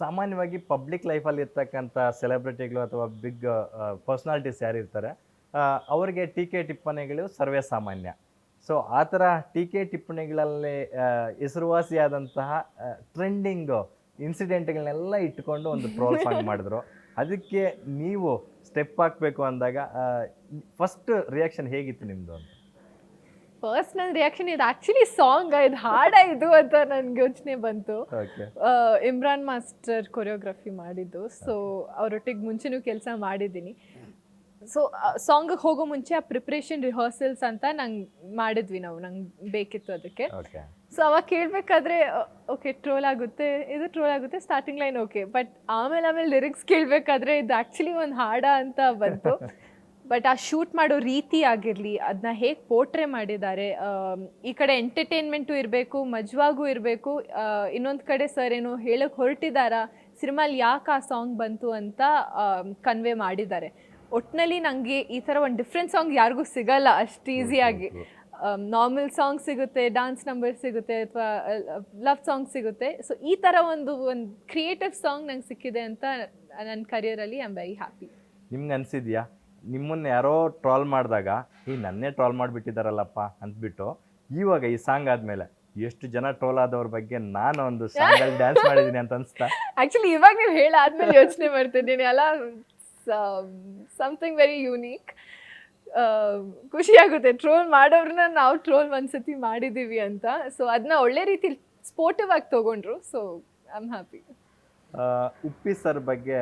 ಸಾಮಾನ್ಯವಾಗಿ ಪಬ್ಲಿಕ್ ಲೈಫಲ್ಲಿ ಇರ್ತಕ್ಕಂಥ ಸೆಲೆಬ್ರಿಟಿಗಳು ಅಥವಾ ಬಿಗ್ ಪರ್ಸ್ನಾಲಿಟೀಸ್ ಯಾರಿರ್ತಾರೆ ಅವರಿಗೆ ಟೀಕೆ ಟಿಪ್ಪಣಿಗಳು ಸರ್ವೇ ಸಾಮಾನ್ಯ. ಸೊ ಆ ಥರ ಟೀಕೆ ಟಿಪ್ಪಣಿಗಳಲ್ಲಿ ಹೆಸರುವಾಸಿಯಾದಂತಹ ಟ್ರೆಂಡಿಂಗ್ ಇನ್ಸಿಡೆಂಟ್ಗಳನ್ನೆಲ್ಲ ಇಟ್ಕೊಂಡು ಒಂದು ಟ್ರೋಲ್ ಸಾಂಗ್ ಮಾಡಿದ್ರು. ಅದಕ್ಕೆ ನೀವು ಸ್ಟೆಪ್ ಹಾಕಬೇಕು ಅಂದಾಗ ಫಸ್ಟ್ ರಿಯಾಕ್ಷನ್ ಹೇಗಿತ್ತು ನಿಮ್ಮದು ಅಂತ? ನನ್ನ ರಿಯಾಕ್ಷನ್ ಇದು ಆ್ಯಕ್ಚುಲಿ ಸಾಂಗ್ ಇದು ಹಾಡ ಇದು ಅಂತ ನನ್ಗೆ ಯೋಚನೆ ಬಂತು. ಇಮ್ರಾನ್ ಮಾಸ್ಟರ್ ಕೊರಿಯೋಗ್ರಫಿ ಮಾಡಿದ್ದು. ಸೊ ಅವರೊಟ್ಟಿಗೆ ಮುಂಚೆನೂ ಕೆಲಸ ಮಾಡಿದ್ದೀನಿ. ಸೊ ಸಾಂಗಿಗೆ ಹೋಗೋ ಮುಂಚೆ ಆ ಪ್ರಿಪ್ರೇಷನ್ ರಿಹರ್ಸಲ್ಸ್ ಅಂತ ನಂಗೆ ಮಾಡಿದ್ವಿ ನಾವು. ನಂಗೆ ಬೇಕಿತ್ತು ಅದಕ್ಕೆ. ಸೊ ಅವಾಗ ಕೇಳಬೇಕಾದ್ರೆ ಓಕೆ ಟ್ರೋಲ್ ಆಗುತ್ತೆ. ಇದು ಟ್ರೋಲ್ ಆಗುತ್ತೆ ಸ್ಟಾರ್ಟಿಂಗ್ ಲೈನ್ ಓಕೆ ಬಟ್ ಆಮೇಲೆ ಆಮೇಲೆ ಲಿರಿಕ್ಸ್ ಕೇಳಬೇಕಾದ್ರೆ ಇದು ಆ್ಯಕ್ಚುಲಿ ಒಂದು ಹಾಡ ಅಂತ ಬಂತು. ಬಟ್ ಆ ಶೂಟ್ ಮಾಡೋ ರೀತಿ ಆಗಿರಲಿ ಅದನ್ನ ಹೇಗೆ ಪೋಟ್ರೆ ಮಾಡಿದ್ದಾರೆ ಈ ಕಡೆ ಎಂಟರ್ಟೈನ್ಮೆಂಟು ಇರಬೇಕು ಮಜವಾಗೂ ಇರಬೇಕು ಇನ್ನೊಂದು ಕಡೆ ಸರ್ ಏನೋ ಹೇಳಕ್ಕೆ ಹೊರಟಿದ್ದಾರಾ ಸಿನಿಮಾಲಿ ಯಾಕೆ ಆ ಸಾಂಗ್ ಬಂತು ಅಂತ ಕನ್ವೆ ಮಾಡಿದ್ದಾರೆ. ಒಟ್ಟಿನಲ್ಲಿ ನನಗೆ ಈ ಥರ ಒಂದು ಡಿಫ್ರೆಂಟ್ ಸಾಂಗ್ ಯಾರಿಗೂ ಸಿಗಲ್ಲ ಅಷ್ಟು ಈಸಿಯಾಗಿ ನಾರ್ಮಲ್ ಸಾಂಗ್ ಸಿಗುತ್ತೆ ಡಾನ್ಸ್ ನಂಬರ್ ಸಿಗುತ್ತೆ ಅಥವಾ ಲವ್ ಸಾಂಗ್ ಸಿಗುತ್ತೆ. ಸೊ ಈ ಥರ ಒಂದು ಒಂದು ಕ್ರಿಯೇಟಿವ್ ಸಾಂಗ್ ನಂಗೆ ಸಿಕ್ಕಿದೆ ಅಂತ ನನ್ನ ಕರಿಯರಲ್ಲಿ ಐ ಆಮ್ ವೆರಿ ಹ್ಯಾಪಿ ನಿಮ್ಗೆ ಅನ್ಸಿದ್ಯಾ? ನಿಮ್ಮನ್ನ ಯಾರೋ ಟ್ರಾಲ್ ಮಾಡಿದಾಗ ಈ ನನ್ನೇ ಟ್ರಾಲ್ ಮಾಡಿಬಿಟ್ಟಿದಾರಲ್ಲಪ್ಪ ಅಂದ್ಬಿಟ್ಟು ಇವಾಗ ಈ ಸಾಂಗ್ ಆದ್ಮೇಲೆ ಎಷ್ಟು ಜನ ಟ್ರೋಲ್ ಆದವ್ರ ಬಗ್ಗೆ ನಾನು ಒಂದು ಸಾಂಗಲ್ಲಿ ಡ್ಯಾನ್ಸ್ ಮಾಡಿದ್ದೀನಿ ಅಂತ ಅನ್ಸ್ತಾ? ಆಕ್ಚುಲಿ ಇವಾಗ ನೀವು ಹೇಳಾದ್ಮೇಲೆ ಯೋಚನೆ ಮಾಡ್ತಿದ್ದೀನಿ ಅಲ್ಲ. ಸಮಥಿಂಗ್ ವೆರಿ ಯೂನೀಕ್ ಖುಷಿ ಆಗುತ್ತೆ. ಟ್ರೋಲ್ ಮಾಡೋರನ್ನ ನಾವು ಟ್ರೋಲ್ ಒಂದ್ಸತಿ ಮಾಡಿದ್ದೀವಿ ಅಂತ. ಸೊ ಅದನ್ನ ಒಳ್ಳೆ ರೀತಿಲಿ ಸ್ಪೋರ್ಟಿವ್ ಆಗಿ ತಗೊಂಡ್ರು. So I am happy Uppi sir ಬಗ್ಗೆ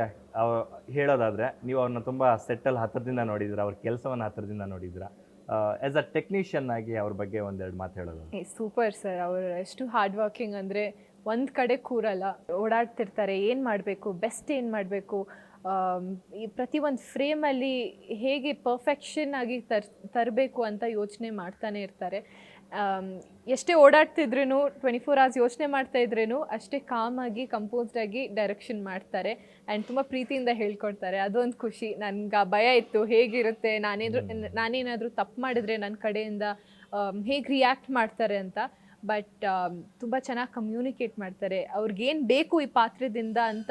ಹೇಳೋದಾದ್ರೆ, ನೀವು ಅವ್ರನ್ನ ತುಂಬ ಸೆಟ್ಟಲ್ ಹತ್ತಿರದಿಂದ ನೋಡಿದ್ರ, ಅವ್ರ ಕೆಲಸವನ್ನು ಹತ್ತಿರದಿಂದ ನೋಡಿದ್ರ. ಆ್ಯಸ್ ಅ ಟೆಕ್ನಿಷಿಯನ್ ಆಗಿ ಅವ್ರ ಬಗ್ಗೆ ಒಂದೆರಡು ಮಾತು ಹೇಳೋದು ಸೂಪರ್ ಸರ್ ಅವರು ಎಷ್ಟು ಹಾರ್ಡ್ ವರ್ಕಿಂಗ್ ಅಂದರೆ ಒಂದು ಕಡೆ ಕೂರಲ್ಲ, ಓಡಾಡ್ತಿರ್ತಾರೆ, ಏನು ಮಾಡಬೇಕು ಬೆಸ್ಟ್ ಏನು ಮಾಡಬೇಕು ಈ ಪ್ರತಿಯೊಂದು ಫ್ರೇಮಲ್ಲಿ ಹೇಗೆ ಪರ್ಫೆಕ್ಷನ್ ಆಗಿ ತರ್, ತರಬೇಕು ಅಂತ ಯೋಚನೆ ಮಾಡ್ತಾನೆ ಇರ್ತಾರೆ. ಎಷ್ಟೇ ಓಡಾಡ್ತಿದ್ರೂ ಟ್ವೆಂಟಿ ಫೋರ್ ಅವರ್ಸ್ ಯೋಚನೆ ಮಾಡ್ತಾ ಇದ್ರೂ ಅಷ್ಟೇ ಕಾಮಾಗಿ ಕಂಪೋಸ್ಡ್ ಆಗಿ ಡೈರೆಕ್ಷನ್ ಮಾಡ್ತಾರೆ. ಆ್ಯಂಡ್ ತುಂಬ ಪ್ರೀತಿಯಿಂದ ಹೇಳ್ಕೊಡ್ತಾರೆ. ಅದೊಂದು ಖುಷಿ. ನನ್ಗೆ ಆ ಭಯ ಇತ್ತು. ಹೇಗಿರುತ್ತೆ? ನಾನೇದ್ರು ನಾನೇನಾದರೂ ತಪ್ಪು ಮಾಡಿದ್ರೆ ನನ್ನ ಕಡೆಯಿಂದ ಹೇಗೆ ರಿಯಾಕ್ಟ್ ಮಾಡ್ತಾರೆ ಅಂತ. ಬಟ್ ತುಂಬ ಚೆನ್ನಾಗಿ ಕಮ್ಯುನಿಕೇಟ್ ಮಾಡ್ತಾರೆ. ಅವ್ರಿಗೇನು ಬೇಕು ಈ ಪಾತ್ರದಿಂದ ಅಂತ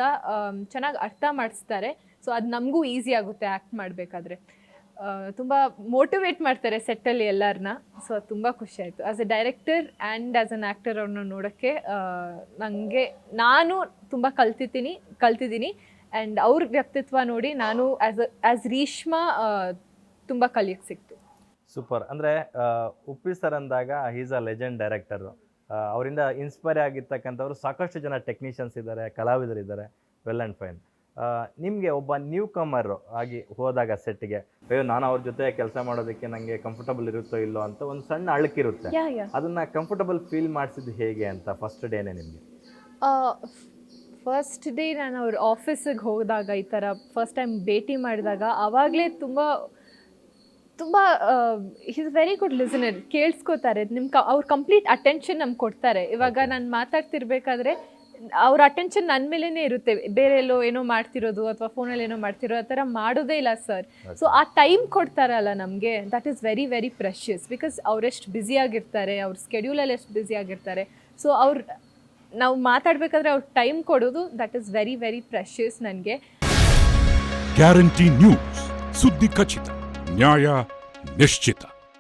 ಚೆನ್ನಾಗಿ ಅರ್ಥ ಮಾಡಿಸ್ತಾರೆ. ಸೊ ಅದು ನಮಗೂ ಈಸಿ ಆಗುತ್ತೆ ಆ್ಯಕ್ಟ್ ಮಾಡಬೇಕಾದ್ರೆ. ತುಂಬ ಮೋಟಿವೇಟ್ ಮಾಡ್ತಾರೆ ಸೆಟ್ಟಲ್ಲಿ ಎಲ್ಲರನ್ನ ಸೊ ಅದು ತುಂಬ ಖುಷಿ ಆಯಿತು. As a director and as an actor ಅವ್ರನ್ನ ನೋಡೋಕ್ಕೆ ನನಗೆ ನಾನು ತುಂಬ ಕಲ್ತಿದ್ದೀನಿ ಕಲ್ತಿದ್ದೀನಿ. ಆ್ಯಂಡ್ ಅವ್ರ ವ್ಯಕ್ತಿತ್ವ ನೋಡಿ ನಾನು ಆ್ಯಸ್ ಆ್ಯಸ್ ರೀಷ್ಮಾ ತುಂಬ ಕಲಿಯೋಕ್ಕೆ ಸಿಕ್ತು. ಸೂಪರ್ ಅಂದರೆ ಉಪ್ಪಿ ಸರ್ ಅಂದಾಗ ಈಸ್ ಅ ಲೆಜೆಂಡ್ ಡೈರೆಕ್ಟರು ಅವರಿಂದ ಇನ್ಸ್ಪೈರ್ ಆಗಿರ್ತಕ್ಕಂಥವ್ರು ಸಾಕಷ್ಟು ಜನ ಟೆಕ್ನಿಷಿಯನ್ಸ್ ಇದ್ದಾರೆ, ಕಲಾವಿದರಿದ್ದಾರೆ ವೆಲ್ ಆ್ಯಂಡ್ ಫೈನ್ ನಿಮಗೆ ಒಬ್ಬ ನ್ಯೂ ಕಮರ್ ಆಗಿ ಹೋದಾಗ ಸೆಟ್ಗೆ ಅಯ್ಯೋ ನಾನು ಅವ್ರ ಜೊತೆ ಕೆಲಸ ಮಾಡೋದಕ್ಕೆ ನನಗೆ ಕಂಫರ್ಟಬಲ್ ಇರುತ್ತೋ ಇಲ್ಲೋ ಅಂತ ಒಂದು ಸಣ್ಣ ಅಳಕಿರುತ್ತೆ. ಅದನ್ನ ಕಂಫರ್ಟಬಲ್ ಫೀಲ್ ಮಾಡಿಸಿದ್ದು ಹೇಗೆ ಅಂತ ಫಸ್ಟ್ ಡೇನೆ ನಿಮಗೆ? ಫಸ್ಟ್ ಡೇ ನಾನು ಅವ್ರ ಆಫೀಸಿಗೆ ಹೋದಾಗ ಈ ಥರ ಫಸ್ಟ್ ಟೈಮ್ ಭೇಟಿ ಮಾಡಿದಾಗ ಆವಾಗಲೇ ತುಂಬ ತುಂಬ ಈಸ್ ವೆರಿ ಗುಡ್ ಲಿಸನರ್ ಕೇಳಿಸ್ಕೋತಾರೆ. ನಿಮ್ಮ ಕ ಅವ್ರ ಕಂಪ್ಲೀಟ್ ಅಟೆನ್ಷನ್ ನಮ್ಗೆ ಕೊಡ್ತಾರೆ. ಇವಾಗ ನಾನು ಮಾತಾಡ್ತಿರ್ಬೇಕಾದ್ರೆ ಅವ್ರ ಅಟೆನ್ಷನ್ ನನ್ನ ಮೇಲೇನೆ ಇರುತ್ತೆ. ಬೇರೆ ಎಲ್ಲೋ ಏನೋ ಮಾಡ್ತಿರೋದು ಅಥವಾ ಫೋನಲ್ಲಿ ಏನೋ ಮಾಡ್ತಿರೋ ಆ ಥರ ಮಾಡೋದೇ ಇಲ್ಲ ಸರ್ ಸೊ ಆ ಟೈಮ್ ಕೊಡ್ತಾರಲ್ಲ ನಮಗೆ. That is very very precious because ಅವರೆಷ್ಟು ಬ್ಯುಸಿಯಾಗಿರ್ತಾರೆ ಅವ್ರ ಸ್ಕೆಡ್ಯೂಲಲ್ಲಿ ಎಷ್ಟು ಬ್ಯುಸಿಯಾಗಿರ್ತಾರೆ ಸೊ ಅವ್ರು ನಾವು ಮಾತಾಡಬೇಕಾದ್ರೆ ಅವ್ರ ಟೈಮ್ ಕೊಡೋದು that is very very precious ನನಗೆ. ಗ್ಯಾರಂಟಿ ನ್ಯೂಸ್ ಸುದ್ದಿ ಖಚಿತ ನ್ಯಾಯ ನಿಶ್ಚಿತ.